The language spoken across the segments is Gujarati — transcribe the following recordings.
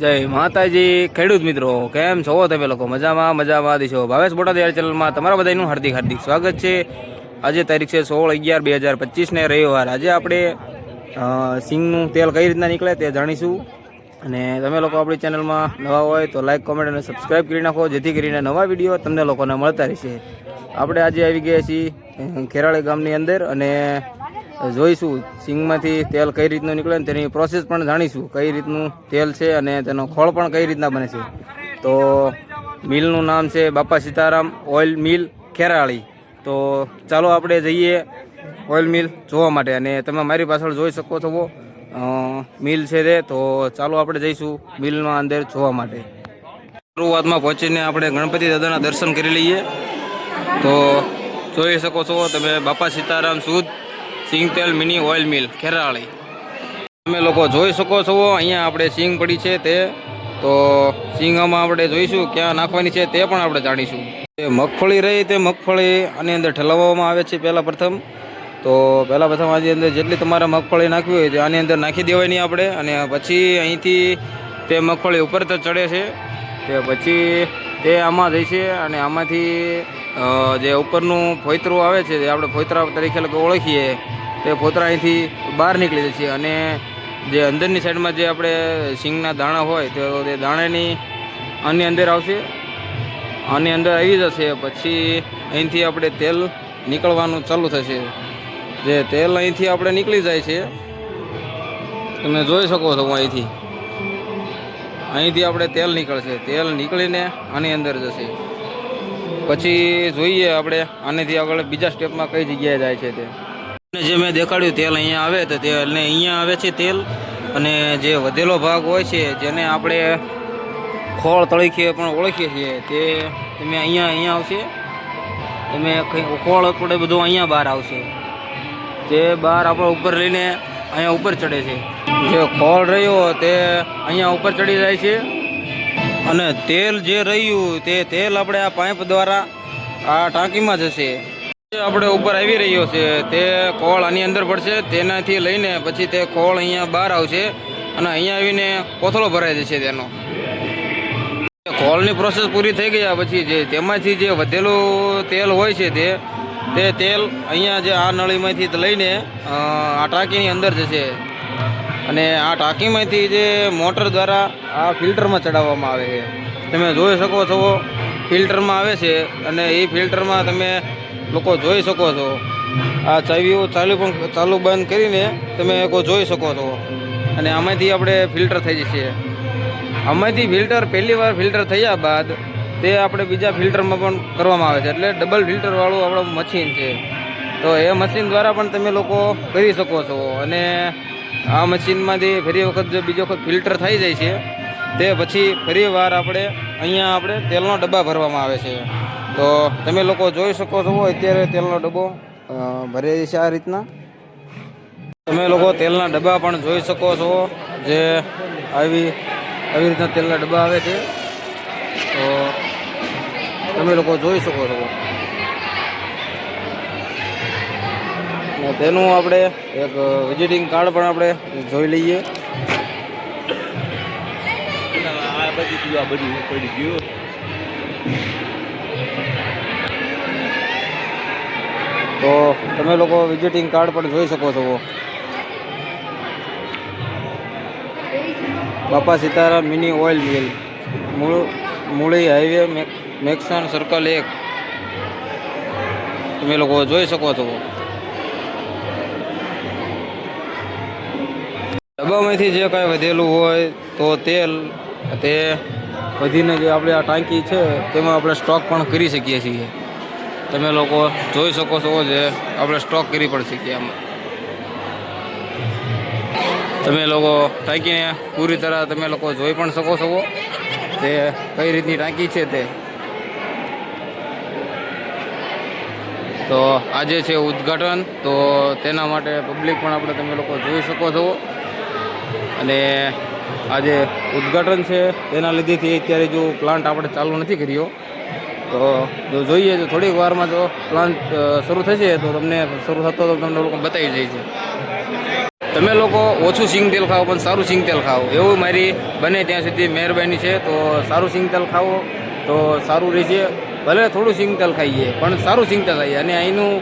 જય માતાજી, ખેડૂત મિત્રો, કેમ છો તમે લોકો? મજામાં મજામાં. દીશો ભાવેશ બોટાદ ચેનલમાં તમારા બધાનું હાર્દિક હાર્દિક સ્વાગત છે. આજે તારીખ છે સોળ અગિયાર બે હજાર પચીસને રવિવાર. આજે આપણે સિંગનું તેલ કઈ રીતના નીકળે તે જાણીશું. અને તમે લોકો આપણી ચેનલમાં નવા હોય તો લાઇક કોમેન્ટ અને સબસ્ક્રાઈબ કરી નાખો, જેથી કરીને નવા વીડિયો તમને લોકોને મળતા રહેશે. આપણે આજે આવી ગયા છીએ ખેરાળી ગામની અંદર અને જોઈશું, સિંગમાંથી તેલ કઈ રીતનું નીકળે ને તેની પ્રોસેસ પણ જાણીશું, કઈ રીતનું તેલ છે અને તેનો ખોળ પણ કઈ રીતના બને છે. તો મિલનું નામ છે બાપા સીતારામ ઓઇલ મિલ ખેરાળી. તો ચાલો આપણે જઈએ ઓઇલ મિલ જોવા માટે અને તમે મારી પાછળ જોઈ શકો છો. મિલ છે તે. તો ચાલો આપણે જઈશું મિલમાં અંદર જોવા માટે. શરૂઆતમાં પહોંચીને આપણે ગણપતિ દાદાના દર્શન કરી લઈએ. તો જોઈ શકો છો, તમે બાપા સીતારામ શુદ્ધ સિંગ તેલ મિની ઓઇલ મિલ ખેરાળી તમે લોકો જોઈ શકો છો, અહીંયા આપણે સિંગ પડી છે તે. તો સિંગમાં આપણે જોઈશું ક્યાં નાખવાની છે તે પણ આપણે જાણીશું. તે મગફળી રહી તે મગફળી આની અંદર ઠલવવામાં આવે છે પહેલાં પ્રથમ. તો પહેલાં પ્રથમ આની અંદર જેટલી તમારે મગફળી નાખવી હોય તે આની અંદર નાખી દેવાની આપણે. અને પછી અહીંથી તે મગફળી ઉપર તો ચડે છે. તે પછી તે આમાં જઈશે અને આમાંથી જે ઉપરનું ફોતરું આવે છે, જે આપણે ફોતરા તરીકે લોકો ઓળખીએ, તે ફોતરા અહીંથી બહાર નીકળી જાય છે. અને જે અંદરની સાઈડમાં જે આપણે સિંગના દાણા હોય, તો તે દાણાની આની અંદર આવશે. આની અંદર આવી જશે, પછી અહીંથી આપણે તેલ નીકળવાનું ચાલુ થશે. જે તેલ અહીંથી આપણે નીકળી જાય છે, તમે જોઈ શકો છો અહીંથી. અહીંથી આપણે તેલ નીકળશે. તેલ નીકળીને આની અંદર જશે. પછી જોઈએ આપણે. આનેથી આગળ બીજા સ્ટેપમાં કઈ જગ્યાએ જાય છે તે. જે મેં દેખાડ્યું તેલ અહીંયા આવે તો તે ને અહીંયા આવે છે તેલ. અને જે વધેલો ભાગ હોય છે જેને આપણે ખોળ તરીકે પણ ઓળખીએ છીએ તે તમે અહીંયા અહીંયા આવશે. તમે કંઈ ખોળ આપણે બધું અહીંયા બહાર આવશે. તે બહાર આપણે ઉપર લઈને અહીંયા ઉપર ચડે છે. જે ખોળ રહ્યો તે અહીંયા ઉપર ચડી જાય છે. અને તેલ જે રહ્યું તે તેલ આપણે આ પાઇપ દ્વારા આ ટાંકીમાં જશે. આપણે ઉપર આવી રહ્યો છે તે કોળ આની અંદર પડશે. તેનાથી લઈને પછી તે કોળ અહીંયા બહાર આવશે અને અહીંયા આવીને કોથળો ભરાઈ જશે તેનો. કોળની પ્રોસેસ પૂરી થઈ ગયા પછી જે તેમાંથી જે વધેલું તેલ હોય છે તે તે તેલ અહીંયા જે આ નળીમાંથી લઈને આ ટાંકીની અંદર જશે. અને આ ટાંકીમાંથી જે મોટર દ્વારા આ ફિલ્ટરમાં ચડાવવામાં આવે છે. તમે જોઈ શકો છો, ફિલ્ટરમાં આવે છે અને એ ફિલ્ટરમાં તમે લોકો જોઈ શકો છો. આ ચાવીઓ ચાલુ પણ ચાલુ બંધ કરીને તમે લોકો જોઈ શકો છો. અને આમાંથી આપણે ફિલ્ટર થઈ જશે. આમાંથી ફિલ્ટર પહેલી વાર ફિલ્ટર થયા બાદ તે આપણે બીજા ફિલ્ટરમાં પણ કરવામાં આવે છે. એટલે ડબલ ફિલ્ટરવાળું આપણું મશીન છે. તો એ મશીન દ્વારા પણ તમે લોકો કરી શકો છો. અને આ મશીનમાંથી ફરી વખત જો બીજો વખત ફિલ્ટર થઈ જાય છે, તે પછી ફરી વાર આપણે અહીંયા આપણે તેલનો ડબ્બા ભરવામાં આવે છે. તો તમે લોકો જોઈ શકો છો અત્યારે તેલનો ડબ્બો ભરે છે આ રીતના. તમે લોકો તેલના ડબ્બા પણ જોઈ શકો છો જે આવી આવી રીતના તેલના ડબ્બા આવે છે. તો તમે લોકો જોઈ શકો છો. અને તેનું આપણે એક વિઝિટિંગ કાર્ડ પણ આપણે જોઈ લઈએ. આ બધી આ બધી ગયું તો તમે લોકો વિઝિટિંગ કાર્ડ પણ જોઈ શકો છો. બાપા સીતારામ મિની ઓઇલ મિલ મૂળ, મૂળી હાઈવે મેક- મેક્સન સર્કલ એક. તમે લોકો જોઈ શકો છો. ડબ્બામાંથી જે કાંઈ વધેલું હોય તો તેલ, તે વધીને જે આપણે આ ટાંકી છે, તેમાં આપણે સ્ટોક પણ કરી શકીએ છીએ. તમે લોકો જોઈ શકો છો જે આપણે સ્ટોક કરી પણ શકીએ આમાં. તમે લોકો ટાંકીને પૂરી તરહ તમે લોકો જોઈ પણ શકો છો તે કઈ રીતની ટાંકી છે તે. તો આજે છે ઉદ્ઘાટન, તો તેના માટે પબ્લિક પણ આપણે તમે લોકો જોઈ શકો છો. અને આજે ઉદ્ઘાટન છે તેના લીધેથી અત્યારે જો પ્લાન્ટ આપણે ચાલુ નથી કર્યો, તો જો જોઈએ તો થોડીક વારમાં જો પ્લાન્ટ શરૂ થશે તો તમને શરૂ થતો તો તમને લોકો બતાવી જાય છે. તમે લોકો ઓછું સિંગ તેલ ખાઓ પણ સારું સિંગ તેલ ખાઓ. એવું મારી બને ત્યાં સુધી મહેરબાની છે. તો સારું સિંગ તેલ ખાઓ, તો સારું રહેશે. ભલે થોડું સિંગ તેલ ખાઈએ, પણ સારું સિંગ તેલ ખાઈએ. અને અહીંનું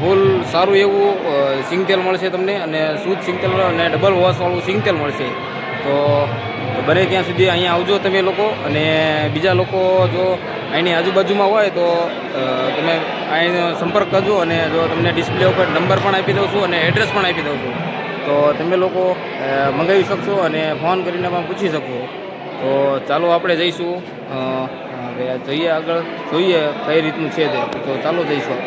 ફૂલ સારું એવું સિંગતેલ મળશે તમને અને શુદ્ધ સિંગતેલ અને ડબલ વોશવાળું સિંગતેલ મળશે. તો બને ત્યાં સુધી અહીંયા આવજો તમે લોકો અને બીજા લોકો જો અહીંની આજુબાજુમાં હોય તો તમે અહીંનો સંપર્ક કરજો અને જો તમને ડિસ્પ્લે ઉપર નંબર પણ આપી દઉં છું અને એડ્રેસ પણ આપી દઉં છું. તો તમે લોકો મંગાવી શકશો અને ફોન કરીને પણ પૂછી શકશો તો ચાલો આપણે જઈશું. જઈએ આગળ. જોઈએ કઈ રીતનું છે તે. તો ચાલો જઈશું